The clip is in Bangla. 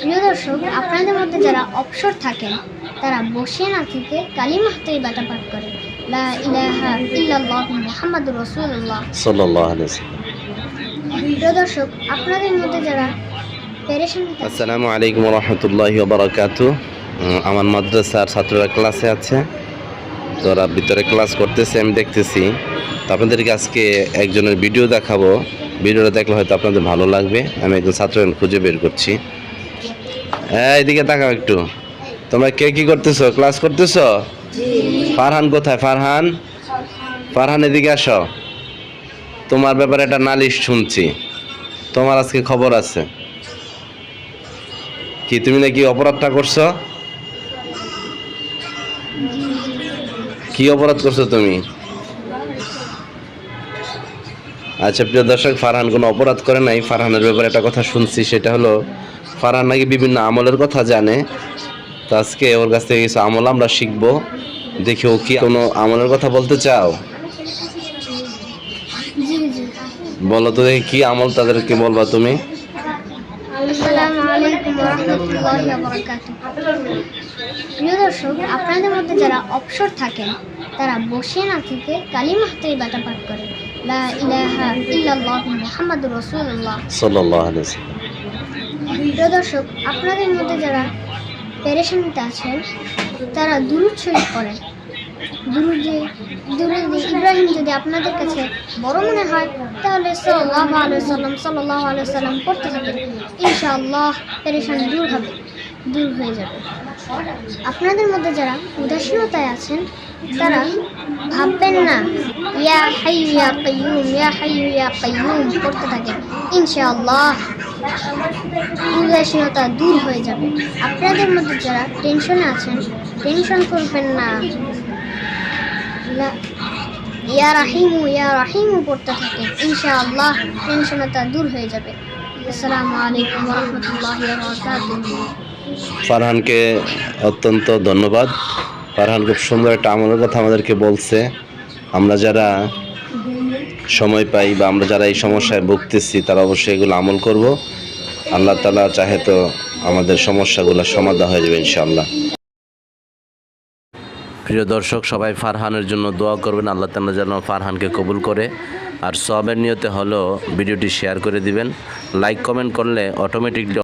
প্রিয় দর্শক আপনাদের মধ্যে যারা অবসর থাকেন তারা বসে না থেকে কালিমাহ তৈবাটা পাঠ করে লা ইলাহা ইল্লাল্লাহ মুহাম্মাদুর রাসূলুল্লাহ। সাল্লাহ আলাইহি প্রিয় দর্শক আপনাদের মধ্যে যারা আসসালামু আলাইকুম রহমতুল্লাহি বারাকাতু আমার মাদ্রাসার ছাত্ররা ক্লাসে আছে। তো ওরা ভিতরে ক্লাস করতেছে আমি দেখতেছি। তো আপনাদেরকে আজকে একজনের ভিডিও দেখাবো। ভিডিওটা দেখলে হয়তো আপনাদের ভালো লাগবে। আমি একজন ছাত্র খুঁজে বের করছি। হ্যাঁ এদিকে তাকাও একটু। তোমরা কে কি করতেছো? ক্লাস করতেছো? ফারহান কোথায়? ফারহান? ফারহান, এদিকে আসো। তোমার ব্যাপারে একটা নালিশ শুনছি। তোমার আজকে খবর আছে। কি, তুমি নাকি অপরাধটা করছ? কি অপরাধ করছ তুমি? আচ্ছা প্রিয় দর্শক ফারহান কোনো অপরাধ করে নাই? ফারহানের ব্যাপারে একটা কথা শুনছি সেটা হলো ফারহান নাকি বিভিন্ন আমলের কথা জানে। তো আজকে ওর কাছ থেকে কিছু আমল আমরা শিখব। দেখি ও কি কোনো আমলের কথা বলতে চাও? বলো তো দেখি কি আমল তাদেরকে বলবা তুমি? প্রিয় দর্শক আপনাদের মধ্যে যারা অবসর থাকেন তারা বসে না থেকে কালিমাহ তৈবাটা পাঠ করে। লা ইলাহা ইল্লাল্লাহ মুহাম্মাদুর রাসূলুল্লাহ। সাল্লাহ আলাইহি প্রিয় দর্শক আপনাদের মধ্যে যারা পেরেশানিতে আছেন তারা দুরুদ শরীফ পড়েন। দুরুদে দুরুদে ইব্রাহিম যদি আপনাদের কাছে বড় মনে হয় তাহলে সাল্লাহ আলাইসাল্লাম সাল্লাহ আলাইসাল্লাম করতে থাকেন। ইনশাআল্লাহ পেরেশানি দূর হবে। দূর হয়ে যাবে। আপনাদের মধ্যে যারা উদাসীনতায় আছেন, তারা ভাববেন না, ইয়া হাই, ইয়া কাইয়ুম, ইয়া হাইয়ু ইয়া কাইয়ুম পড়তে থাকেন। ইনশাআল্লাহ উদাসীনতা দূর হয়ে যাবে। আপনাদের মধ্যে যারা টেনশনে আছেন, টেনশন করবেন না। ইয়া রাহিমু ইয়া রাহিমু পড়তে থাকেন। ইনশাআল্লাহ টেনশনতা দূর হয়ে যাবে। আসসালামু আলাইকুম রহমতুল্লাহ ফারহানকে অত্যন্ত ধন্যবাদ। ফারহান খুব সুন্দর একটা আমলের কথা আমাদেরকে বলছে। আমরা যারা সময় পাই বা আমরা যারা এই সমস্যায় ভুগতেছি, তারা অবশ্যই এগুলো আমল করব। আল্লাহ তালা চাহে তো আমাদের সমস্যাগুলো সমাধান হয়ে যাবে ইনশাআল্লাহ। প্রিয় দর্শক, সবাই ফারহানের জন্য দোয়া করবেন। আল্লাহ তালা যেন ফারহানকে কবুল করে। আর সবের নিয়তে হলো ভিডিওটি শেয়ার করে দিবেন। লাইক, কমেন্ট করলে অটোমেটিকলি